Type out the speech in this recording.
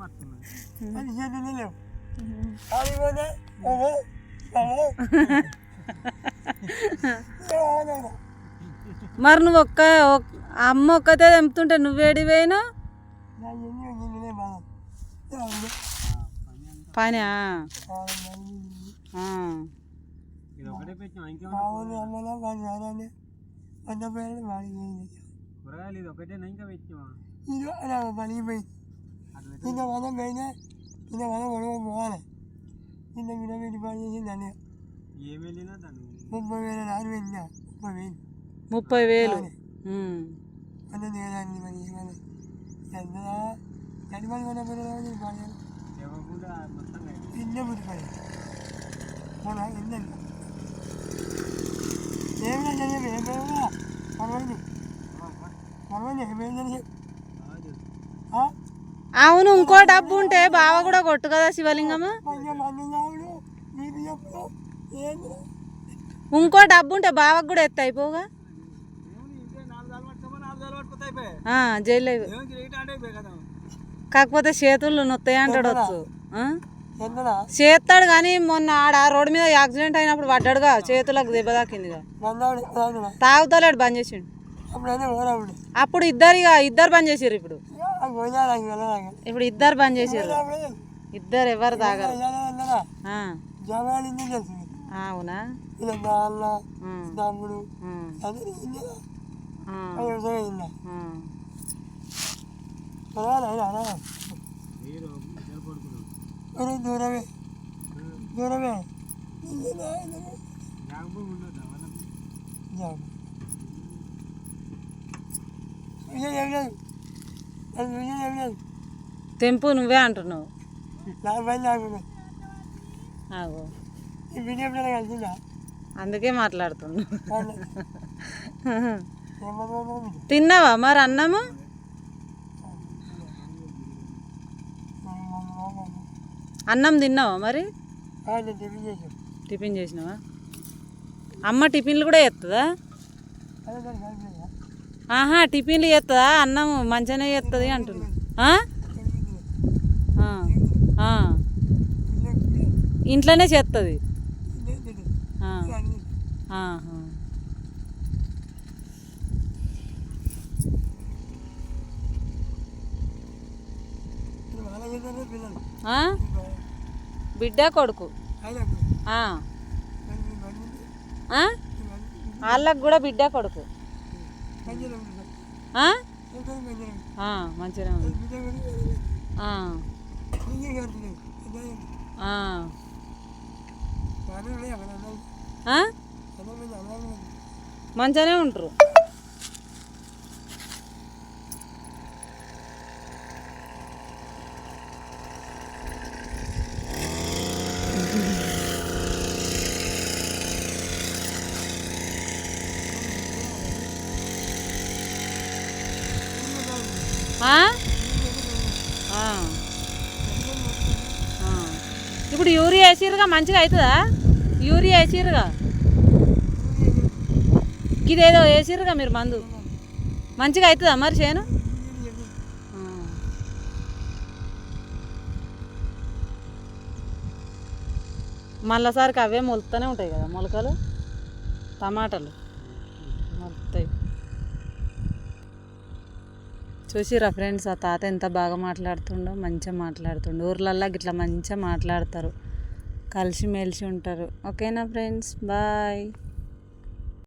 మర్చున్నాను అది చేతులు లేవు ఓహో ఓహో మరి నువ్వు ఒక్క ఒక్- అమ్మ ఒక్కతే తెంపుతుంటే నువ్వేడి పోయినా పని కూరగాయలు ఇది ఒకటేనా ఇంకా పెట్టినా ఇది అలా పలిగిపోయి అట్లా ఇంత వనం పోయినా ఇంత వనం గొడవ పోవాలి ఇంత గిడ పెట్టి పని చేసింది అని ఏం వెళ్ళినా దాన్ని ముప్పై వేల నాలుగు వెళ్ళినా ముప్పై వేలు ముప్పై వేలు ఉమ్. అన్నది కదండి మరి ఏమని ఎంత ఎన్ని మంది కొన్న పిల్లలు పని ఎవరు మొత్తం కలిపి. ఇన్నే పుట్టి పని మొన్న ఇందండి ఏమైనా చెప్పి ఏమైనా పర్వాలేదు పర్వాలేదు ఏమైందని చెప్పి కాదు. అవును ఇంకో డబ్బు ఉంటే బావ కూడా కొట్టు కదా శివలింగమ్మ. ఏంటి ఇంకో డబ్బు ఉంటే బావకు కూడా ఎత్త అయిపోగా జైలు కాకపోతే చేతులు నొత్తాయి అంటాడు వచ్చు. చేస్తాడు కానీ మొన్న ఆడ రోడ్డు మీద యాక్సిడెంట్ అయినప్పుడు పడ్డాడుగా చేతులకు దెబ్బ తాకిందిగా తాగుతలేడు బంద్ చేసిండు. అప్పుడు ఇద్దరు ఇక ఇద్దరు బంద్ చేసిర్రు ఇప్పుడు. ఇప్పుడు ఇద్దరు బంద్ చేసిర్రు? ఇద్దరు ఎవరు తాగరు? అవునా? తమ్ముడు దూరమే? దూరమే? ఏం లేదు తెంపు నువ్వే అంటున్నావు. ఆగో. అందుకే మాట్లాడుతున్నావు ఏమన్నా తిన్నావా మరి అన్నము? అన్నం తిన్నావా మరి? టిఫిన్ చేసాం టిఫిన్ చేసినావా? అమ్మ టిఫిన్లు కూడా కలిపేదా ఆహా టిఫిన్లు చేస్తుందా అన్నం మంచిగానే చేస్తుంది అంటున్నా. ఇంట్లోనే చేస్తుంది బిడ్డ కొడుకు. వాళ్ళకు కూడా బిడ్డ కొడుకు. మంచిగా? మంచిగానే ఉంటారు ఆ? ఆ. ఆ. ఇప్పుడు యూరియా వేసిరుగా మంచిగా అవుతుందా? యూరియా వేసిరుగా ఇదేదో వేసిరుగా మీరు మందు? మంచిగా అవుతుందా మరి చేను. మళ్ళీసారికి అవే మొలుతూనే ఉంటాయి కదా మొలకలు టమాటాలు. మొలుతాయి. చూసిరా ఫ్రెండ్స్ ఆ తాత ఎంత బాగా మాట్లాడుతుండో మంచిగా మాట్లాడుతుండో. ఊర్లల్లో ఇట్లా మంచిగా మాట్లాడతారు. కలిసిమెలిసి ఉంటారు. ఓకేనా ఫ్రెండ్స్? బాయ్.